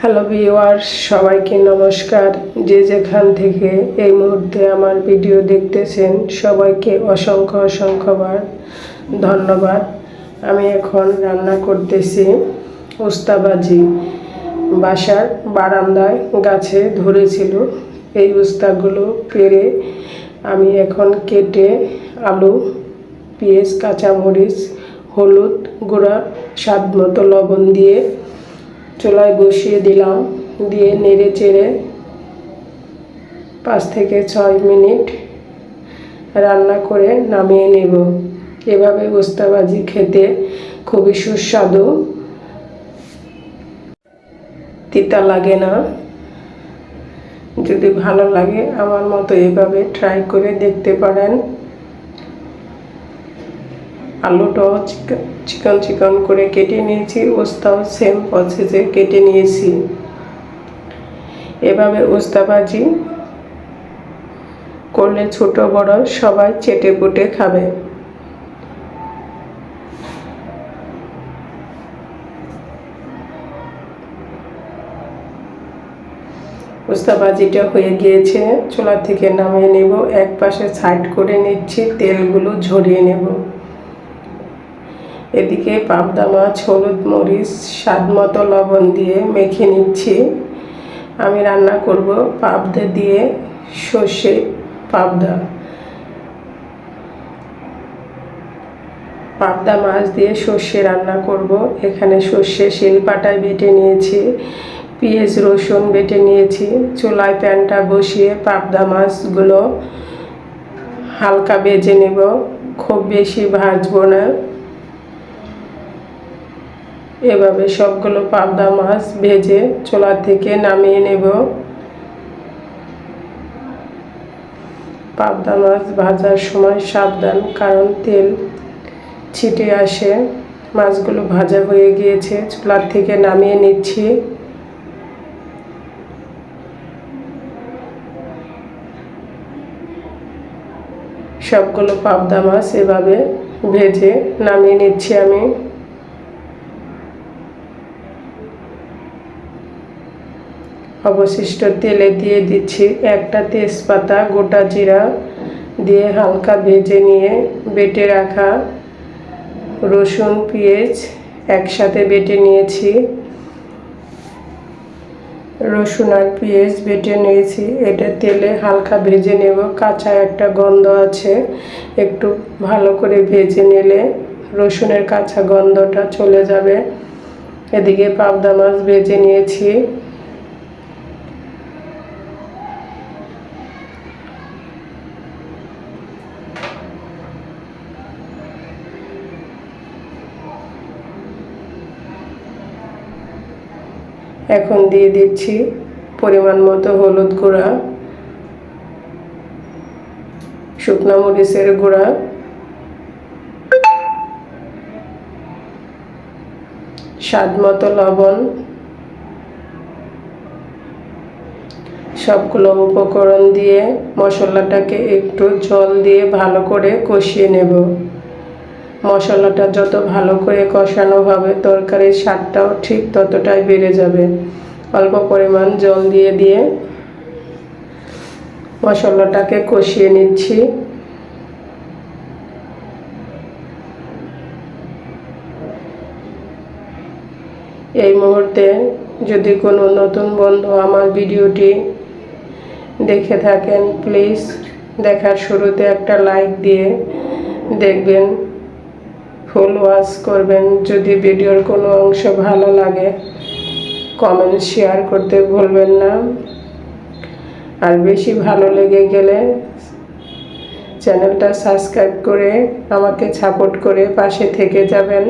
Hello viewers সবাইকে নমস্কার। যে যেখান থেকে এই মুহূর্তে আমার ভিডিও দেখতেছেন, সবাইকে অসংখ্য অসংখ্যবার ধন্যবাদ। আমি এখন রান্না করতেছি উস্তাবাজি। বাসার বারান্দায় গাছে ধরেছিল এই উস্তাগুলো পেরে আমি এখন কেটে আলু, পেঁয়াজ, কাঁচামরিচ, হলুদ গুঁড়া, স্বাদ মতো লবণ দিয়ে চুলায় বসিয়ে দিলাম, দিয়ে নেড়ে চেড়ে পাঁচ থেকে ছয় মিনিট রান্না করে নামিয়ে নেব। এভাবে উস্তাবাজি খেতে খুবই সুস্বাদু। তিতা লাগে না। যদি ভালো লাগে, আমার মতো এভাবে ট্রাই করে দেখতে পারেন। আলুটাও চিকন চিকন করে কেটে নিয়েছি, ওস্তাও সেম প্রসেসে কেটে নিয়েছি। এভাবে ওস্তাবাজি করলে ছোট বড় সবাই চেটে পুটে খাবে। উস্তাবাজিটা হয়ে গিয়েছে চুলা থেকে নামিয়ে নেব এক পাশে সাইড করে নিচ্ছি, তেলগুলো ঝরিয়ে নেব। এদিকে পাবদা মাছ হলুদ মরিচ স্বাদ মতো লবণ দিয়ে মেখে নিচ্ছি। আমি রান্না করব পাবদা দিয়ে সর্ষে পাবদা। পাবদা মাছ দিয়ে সর্ষে রান্না করব। এখানে সর্ষে শিলপাটায় বেটে নিয়েছি, পেঁয়াজ, রসুন বেটে নিয়েছি, চুলায় প্যানটা বসিয়ে পাবদা মাছগুলো হালকা বেজে নেব। খুব বেশি ভাজবো না। এভাবে সবগুলো পাবদা মাছ ভেজে চোলা থেকে নামিয়ে নেব। পাবদা মাছ ভাজার সময় সাবধান, কারণ তেল ছিটে আসে। মাছগুলো ভাজা হয়ে গিয়েছে, চুলার থেকে নামিয়ে নিচ্ছি। সবগুলো পাবদা মাছ এভাবে ভেজে নামিয়ে নিচ্ছি আমি। অবশিষ্ট তেলে দিয়ে দিচ্ছি একটা তেজপাতা, গোটা জিরা দিয়ে হালকা ভেজে নিয়ে বেটে রাখা রসুন, পেঁয়াজ একসাথে বেটে নিয়েছি। রসুন আর পেঁয়াজ বেটে নিয়েছি। এটা তেলে হালকা ভেজে নেব। কাঁচা একটা গন্ধ আছে। একটু ভালো করে ভেজে নিলে রসুনের কাঁচা গন্ধটা চলে যাবে। এদিকে পাবদা মাছ ভেজে নিয়েছি। এখন দিয়ে দিচ্ছি পরিমাণ মতো হলুদ গুঁড়া, শুকনো মরিচের গুঁড়া, স্বাদ মতো লবণ, সবগুলো উপকরণ দিয়ে মশলাটাকে একটু জল দিয়ে ভালো করে কষিয়ে নেব। মশলাটা যত ভালো করে কষানো হবে তরকারির স্বাদটাও ঠিক ততটাই বেড়ে যাবে। অল্প পরিমাণ জল দিয়ে দিয়ে মশলাটাকে কষিয়ে নিচ্ছি। এই মুহূর্তে যদি কোনো নতুন বন্ধু আমার ভিডিওটি দেখে থাকেন প্লিজ দেখার শুরুতে একটা লাইক দিয়ে দেখবেন। ফুল ওয়াচ করবেন। যদি ভিডিওর কোনো অংশ ভালো লাগে কমেন্ট শেয়ার করতে ভুলবেন না। আর বেশি ভালো লেগে গেলে চ্যানেলটা সাবস্ক্রাইব করে আমাকে সাপোর্ট করে পাশে থেকে যাবেন।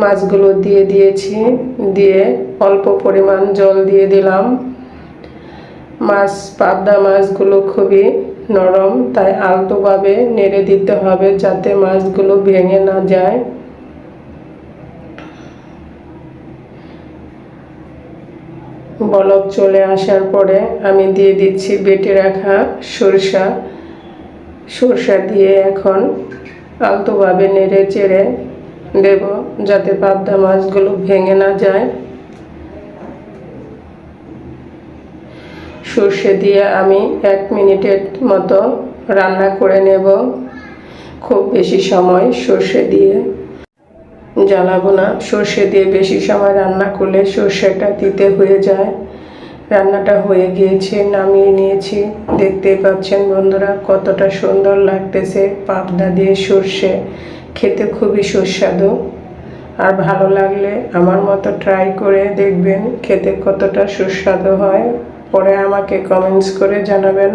মাছগুলো দিয়ে দিয়েছি, দিয়ে অল্প পরিমাণ জল দিয়ে দিলাম। মাছ, পাবদা মাছগুলো খুবই নরম, তাই আলতোভাবে নেড়ে দিতে হবে যাতে মাছগুলো ভেঙে না যায়। বলক চলে আসার পরে আমি দিয়ে দিচ্ছি বেটে রাখা সরষা। সরষা দিয়ে এখন আলতোভাবে নেড়ে চেড়ে দেব যাতে পাবদা মাছগুলো ভেঙে না যায়। সর্ষে দিয়ে আমি এক মিনিটের মতো রান্না করে নেব। খুব বেশি সময় সর্ষে দিয়ে জ্বালাবো না। সর্ষে দিয়ে বেশি সময় রান্না করলে সর্ষেটা দিতে হয়ে যায়। রান্নাটা হয়ে গিয়েছে, নামিয়ে নিয়েছি। দেখতেই পাচ্ছেন বন্ধুরা, কতটা সুন্দর লাগতেছে পাবদা দিয়ে সর্ষে। খেতে খুবই সুস্বাদু। আর ভালো লাগলে আমার মতো ট্রাই করে দেখবেন খেতে কতটা সুস্বাদু হয়। পরে আমাকে কমেন্টস করে জানাবেন।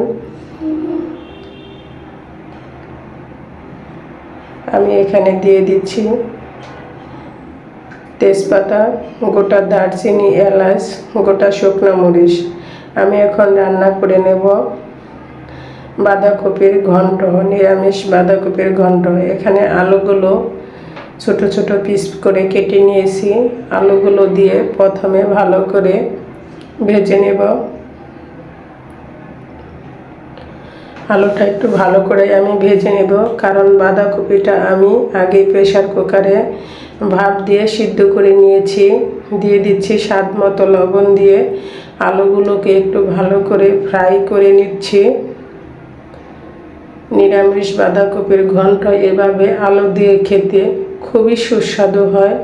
আমি এখানে দিয়ে দিচ্ছি। তেজপাতা, গোটা দারচিনি, এলাচ, গোটা শুকনো মরিচ। আমি এখন রান্না করে নেব বাঁধাকপির ঘন্ট, নিরামিষ বাঁধাকপির ঘন্ট। এখানে আলুগুলো ছোট ছোট পিস করে কেটে নিয়েছি। আলুগুলো দিয়ে প্রথমে ভালো করে ভেজে নেব। আলুটা একটু ভালো করে আমি ভেজে নেব। কারণ বাঁধাকপিটা আমি আগে প্রেশার কুকারে ভাপ দিয়ে সিদ্ধ করে নিয়েছি। দিয়ে দিচ্ছি স্বাদ মতো লবণ দিয়ে। আলুগুলোকে একটু ভালো করে ফ্রাই করে নিচ্ছি। নিরামিষ বাঁধাকপির ঘন্ট এভাবে আলু দিয়ে খেতে খুবই সুস্বাদু হয়।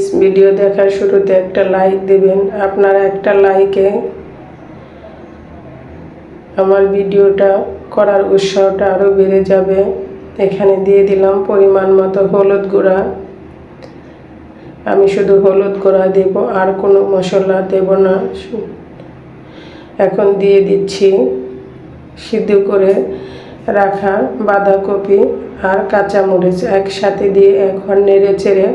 প্লিজ ভিডিও দেখার শুরুতে একটা লাইক দেবেন। আপনার একটা লাইকে আমার ভিডিওটা করার উৎসাহটা আরও বেড়ে যাবে। এখানে দিয়ে দিলাম পরিমাণ মতো হলুদ গুঁড়া। আমি শুধু হলুদ গুঁড়া দেব, আর কোনো মশলা দেব না। এখন দিয়ে দিচ্ছি সিদ্ধ করে রাখা বাঁধাকপি আর কাঁচামরিচ একসাথে দিয়ে এখন নেড়ে চেড়ে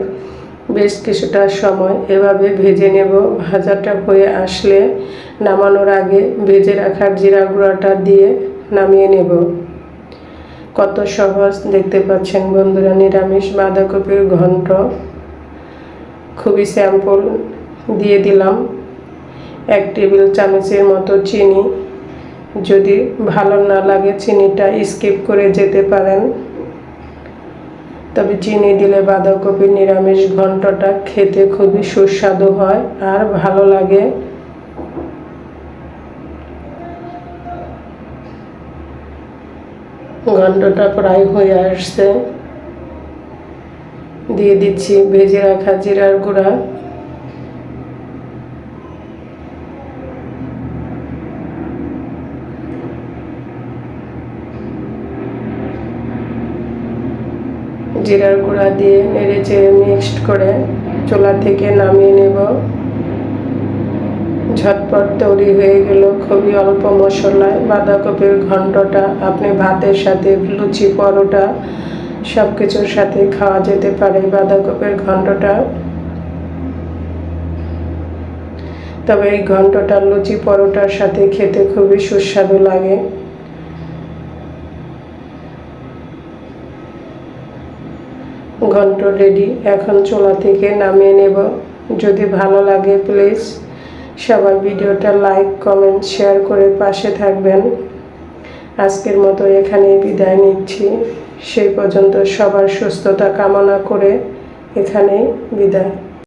বেশ কিছুটা সময় এভাবে ভেজে নেব। ভাজাটা হয়ে আসলে নামানোর আগে ভেজে রাখার জিরা গুঁড়াটা দিয়ে নামিয়ে নেব। কত সহজ, দেখতে পাচ্ছেন বন্ধুরা, নিরামিষ বাঁধাকপির ঘন্ট। খুবই স্যাম্পল দিয়ে দিলাম। এক টেবিল চামচের মতো চিনি। যদি ভালো না লাগে, চিনিটা স্কিপ করে যেতে পারেন। তবে চিনি দিলে বাঁধাকপির নিরামিষ ঘন্টটা খেতে খুবই সুস্বাদু হয় আর ভালো লাগে। ঘন্টটা প্রায় হয়ে আসছে। দিয়ে দিচ্ছি ভেজে রাখা জিরার গুঁড়া। জিরার গুঁড়া দিয়ে নেড়ে চেড়ে মিক্সড করে চোলা থেকে নামিয়ে নেব। ঝটপট তৈরি হয়ে গেল খুবই অল্প মশলায় বাঁধাকপির ঘন্টটা আপনি ভাতের সাথে, লুচি, পরোটা সব কিছুর সাথে খাওয়া যেতে পারে বাঁধাকপির ঘন্টটা তবে এই ঘন্টটা লুচি, পরোটার সাথে খেতে খুবই সুস্বাদু লাগে। ঘন্ট রেডি এখন চোলা থেকে নামিয়ে নেব। যদি ভালো লাগে প্লিজ সবাই ভিডিওটা লাইক কমেন্ট শেয়ার করে পাশে থাকবেন। আজকের মতো এখানে বিদায় নিচ্ছি। সেই পর্যন্ত সবার সুস্থতা কামনা করে এখানে বিদায়।